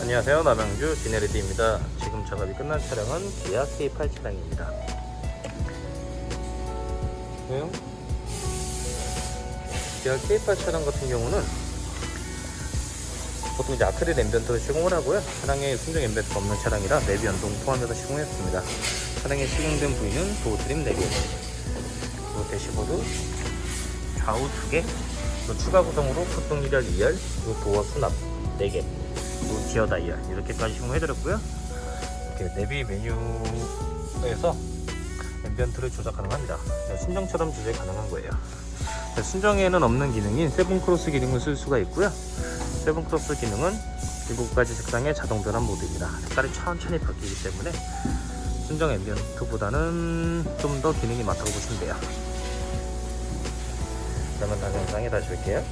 안녕하세요. 남양주 지네리드입니다. 지금 작업이 끝난 차량은 기아 K8 차량입니다? 기아 K8 차량 같은 경우는 보통 이제 아크릴 앰비언트를 시공을 하고요. 차량에 순정 앰비언트가 없는 차량이라 내비 연동 포함해서 시공했습니다. 차량에 시공된 부위는 도어 트림 4개 그리고 대시보드 좌우 2개 또 추가 구성으로 풋등 1열 2열 그리고 도어 수납 4개 그리고 기어 다이얼 이렇게까지 시공해드렸고요. 이렇게 내비 메뉴에서 앰비언트를 조작 가능합니다. 네, 순정처럼 조작이 가능한 거예요. 네, 순정에는 없는 기능인 세븐 크로스 기능을 쓸 수가 있고요. 세븐 크로스 기능은 7가지 색상의 자동 변환 모드입니다. 색깔이 천천히 바뀌기 때문에 순정 앰비언트보다는 좀 더 기능이 많다고 보시면 돼요. 그러면 다음 영상에 다시 뵐게요